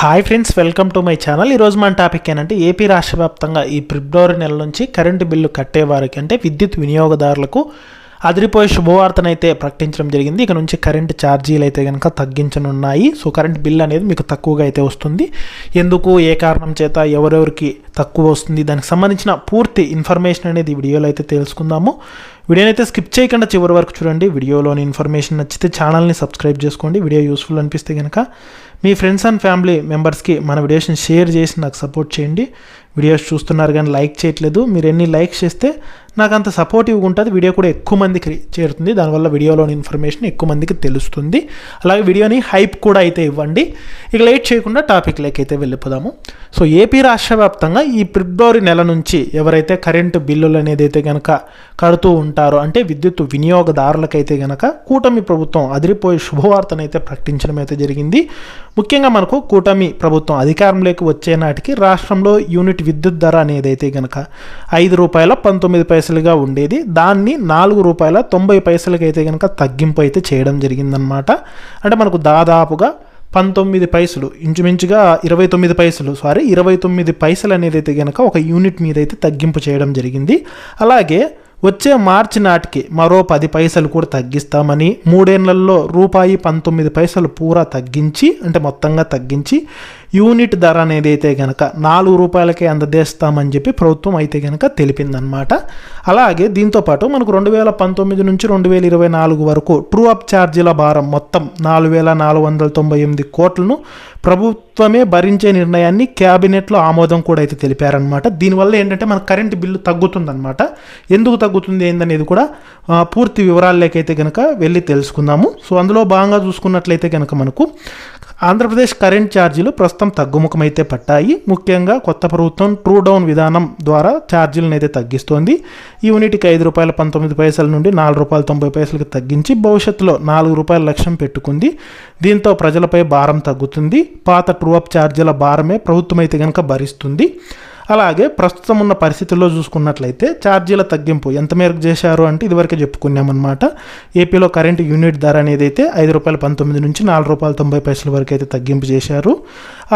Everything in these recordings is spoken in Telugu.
Hi friends welcome to my channel ఈరోజు మన టాపిక్ ఏంటంటే ఏపీ రాష్ట్ర వ్యాప్తంగా ఈ ఫిబ్రవరి నెల నుంచి కరెంటు బిల్లు కట్టేవారికి అంటే విద్యుత్ వినియోగదారులకు అదిరిపోయే శుభవార్తనైతే ప్రకటించడం జరిగింది. ఇక నుంచి కరెంట్ ఛార్జీలు అయితే కనుక తగ్గించనున్నాయి. సో కరెంట్ బిల్ అనేది మీకు తక్కువగా అయితే వస్తుంది. ఎందుకు? ఏ కారణం చేత? ఎవరెవరికి తక్కువ వస్తుంది దానికి సంబంధించిన పూర్తి ఇన్ఫర్మేషన్ అనేది వీడియోలో అయితే తెలుసుకుందాము. వీడియోని అయితే స్కిప్ చేయకుండా చివరి వరకు చూడండి. వీడియోలోని ఇన్ఫర్మేషన్ నచ్చితే ఛానల్ని సబ్స్క్రైబ్ చేసుకోండి. వీడియో యూస్ఫుల్ అనిపిస్తే కనుక మీ ఫ్రెండ్స్ అండ్ ఫ్యామిలీ మెంబర్స్కి మన వీడియోస్ని షేర్ చేసి నాకు సపోర్ట్ చేయండి. వీడియోస్ చూస్తున్నారు కానీ లైక్ చేయట్లేదు. మీరు ఎన్ని లైక్స్ చేస్తే నాకు అంత సపోర్టివ్గా ఉంటుంది. వీడియో కూడా ఎక్కువ మందికి చేరుతుంది. దానివల్ల వీడియోలోని ఇన్ఫర్మేషన్ ఎక్కువ మందికి తెలుస్తుంది. అలాగే వీడియోని హైప్ కూడా అయితే ఇవ్వండి. ఇక లేట్ చేయకుండా టాపిక్లోకి అయితే వెళ్ళిపోదాము. సో ఏపీ రాష్ట్ర వ్యాప్తంగా ఈ ఫిబ్రవరి నెల నుంచి ఎవరైతే కరెంటు బిల్లులు అనేది అయితే కనుక కడుతూ ఉంటారో అంటే విద్యుత్ వినియోగదారులకైతే కనుక కూటమి ప్రభుత్వం అదిరిపోయే శుభవార్తనైతే ప్రకటించడం అయితే జరిగింది. ముఖ్యంగా మనకు కూటమి ప్రభుత్వం అధికారంలోకి వచ్చే నాటికి రాష్ట్రంలో యూనిట్ విద్యుత్ ధర అనేది అయితే కనుక ఐదు రూపాయల పంతొమ్మిది పైసలుగా ఉండేది. దాన్ని నాలుగు రూపాయల తొంభై పైసలకైతే కనుక తగ్గింపు అయితే చేయడం జరిగిందనమాట అంటే మనకు దాదాపుగా పంతొమ్మిది పైసలు ఇంచుమించుగా ఇరవై తొమ్మిది పైసలు సారీ ఇరవై తొమ్మిది పైసలు అనేది అయితే కనుక ఒక యూనిట్ మీద అయితే తగ్గింపు చేయడం జరిగింది. అలాగే వచ్చే మార్చి నాటికి మరో పది పైసలు కూడా తగ్గిస్తామని మూడేళ్ళలో రూపాయి పంతొమ్మిది పైసలు పూరా తగ్గించి అంటే మొత్తంగా తగ్గించి యూనిట్ ధర అనేది అయితే కనుక నాలుగు రూపాయలకే అందజేస్తామని చెప్పి ప్రభుత్వం అయితే కనుక తెలిపిందనమాట అలాగే దీంతోపాటు మనకు రెండు వేల పంతొమ్మిది నుంచి రెండు వేల ఇరవై నాలుగు వరకు ట్రూ అప్ ఛార్జీల భారం మొత్తం నాలుగు వేల నాలుగు వందల తొంభై ఎనిమిది కోట్లను ప్రభుత్వమే భరించే నిర్ణయాన్ని క్యాబినెట్లో ఆమోదం కూడా అయితే తెలిపారనమాట దీనివల్ల ఏంటంటే మన కరెంటు బిల్లు తగ్గుతుందన్నమాట. ఎందుకు తగ్గుతుంది ఏందనేది కూడా పూర్తి వివరాల్లోకైతే కనుక వెళ్ళి తెలుసుకుందాము. సో అందులో భాగంగా చూసుకున్నట్లయితే కనుక మనకు ఆంధ్రప్రదేశ్ కరెంట్ ఛార్జీలు ప్రస్తుతం తగ్గుముఖమైతే పట్టాయి. ముఖ్యంగా కొత్త ప్రభుత్వం ట్రూ డౌన్ విధానం ద్వారా ఛార్జీలను అయితే తగ్గిస్తోంది యూనిట్కి ఐదు రూపాయల పంతొమ్మిది పైసల నుండి నాలుగు రూపాయల తొంభై పైసలకు తగ్గించి భవిష్యత్తులో నాలుగు రూపాయల లక్ష్యం పెట్టుకుంది. దీంతో ప్రజలపై భారం తగ్గుతుంది. పాత ట్రూ అప్ ఛార్జీల భారమే ప్రభుత్వం అయితే కనుక భరిస్తుంది. అలాగే ప్రస్తుతం ఉన్న పరిస్థితుల్లో చూసుకున్నట్లయితే ఛార్జీల తగ్గింపు ఎంత మేరకు చేశారు అంటే ఇదివరకే చెప్పుకున్నామన్నమాట. ఏపీలో కరెంటు యూనిట్ ధర అనేది అయితే ఐదు రూపాయల పంతొమ్మిది నుంచి నాలుగు రూపాయల తొంభై పైసల వరకు అయితే తగ్గింపు చేశారు.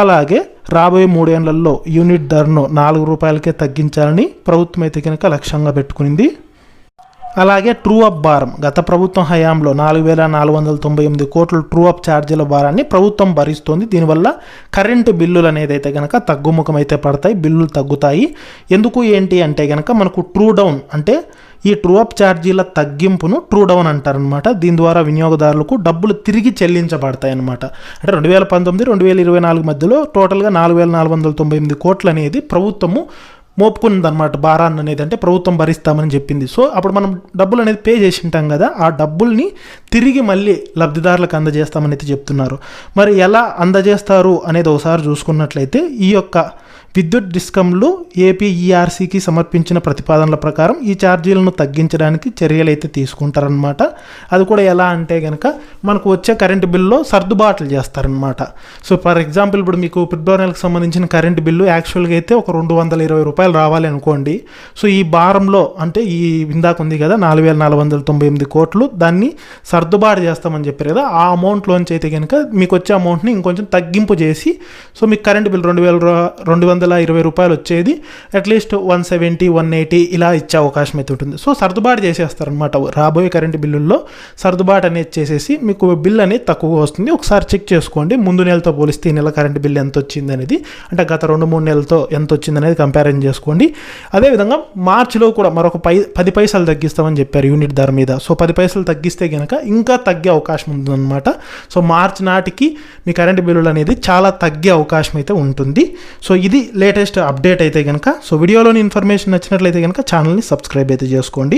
అలాగే రాబోయే మూడేళ్ళలో యూనిట్ ధరను నాలుగు రూపాయలకే తగ్గించాలని ప్రభుత్వం అయితే కనుక లక్ష్యంగా పెట్టుకునింది. అలాగే ట్రూ అప్ భారం. గత ప్రభుత్వం హయాంలో నాలుగు వేల నాలుగు వందల తొంభై ఎనిమిది కోట్ల ట్రూ అప్ ఛార్జీల భారాన్ని ప్రభుత్వం భరిస్తోంది. దీనివల్ల కరెంటు బిల్లులు అనేది అయితే కనుక తగ్గుముఖం అయితే పడతాయి బిల్లులు తగ్గుతాయి. ఎందుకు ఏంటి అంటే కనుక మనకు ట్రూ డౌన్ అంటే ఈ ట్రూ అప్ ఛార్జీల తగ్గింపును ట్రూ డౌన్ అంటారనమాట దీని ద్వారా వినియోగదారులకు డబ్బులు తిరిగి చెల్లించబడతాయి అనమాట అంటే రెండు వేల పంతొమ్మిది రెండు వేల ఇరవై నాలుగు మధ్యలో టోటల్గా నాలుగు వేల నాలుగు వందల తొంభై ఎనిమిది కోట్లు అనేది ప్రభుత్వము మోపుకున్నదనమాట భారాన్ని అనేది. అంటే ప్రభుత్వం భరిస్తామని చెప్పింది. సో అప్పుడు మనం డబ్బులు అనేది పే చేసి ఉంటాం కదా ఆ డబ్బుల్ని తిరిగి మళ్ళీ లబ్ధిదారులకు అందజేస్తామని అయితే చెప్తున్నారు. మరి ఎలా అందజేస్తారు అనేది ఒకసారి చూసుకున్నట్లయితే ఈ యొక్క విద్యుత్ డిస్కంలు ఏపీఈఆర్సీకి సమర్పించిన ప్రతిపాదనల ప్రకారం ఈ ఛార్జీలను తగ్గించడానికి చర్యలు అయితే తీసుకుంటారనమాట అది కూడా ఎలా అంటే కనుక మనకు వచ్చే కరెంటు బిల్లులో సర్దుబాట్లు చేస్తారనమాట సో ఫర్ ఎగ్జాంపుల్ ఇప్పుడు మీకు ఫిబ్రవరి నెలకు సంబంధించిన కరెంటు బిల్లు యాక్చువల్గా అయితే ఒక రెండు వందల ఇరవై రూపాయలు రావాలి అనుకోండి. సో ఈ భారంలో అంటే ఈ ఇందాక ఉంది కదా నాలుగు వేల నాలుగు వందల తొంభై ఎనిమిది కోట్లు దాన్ని సర్దుబాటు చేస్తామని చెప్పారు కదా ఆ అమౌంట్లోంచి అయితే కనుక మీకు వచ్చే అమౌంట్ని ఇంకొంచెం తగ్గింపు చేసి సో మీకు కరెంటు బిల్ రెండు వేల రెండు వందల ఇరవై రూపాయలు వచ్చేది at least one seventy one eighty ఇలా ఇచ్చే అవకాశం అయితే ఉంటుంది. సో సర్దుబాటు చేసేస్తారనమాట రాబోయే కరెంటు బిల్లుల్లో సర్దుబాటు అనేది చేసేసి మీకు బిల్ అనేది తక్కువగా వస్తుంది. ఒకసారి చెక్ చేసుకోండి. ముందు నెలతో పోలిస్తే ఈ నెల కరెంట్ బిల్ ఎంత వచ్చింది అనేది. అంటే గత రెండు మూడు నెలలతో ఎంత వచ్చింది అనేది కంపారిజన్ చేసుకోండి. అదేవిధంగా మార్చిలో కూడా మరొక పై పది పైసలు తగ్గిస్తామని చెప్పారు యూనిట్ ధర మీద. సో పది పైసలు తగ్గిస్తే కనుక ఇంకా తగ్గే అవకాశం ఉందన్నమాట. సో మార్చి నాటికి మీ కరెంటు బిల్లులు అనేది చాలా తగ్గే అవకాశం అయితే ఉంటుంది. సో ఇది లేటెస్ట్ అప్డేట్ అయితే కనుక సో వీడియోలోని ఇన్ఫర్మేషన్ నచ్చినట్లయితే కనుక ఛానల్ని సబ్స్క్రైబ్ అయితే చేసుకోండి.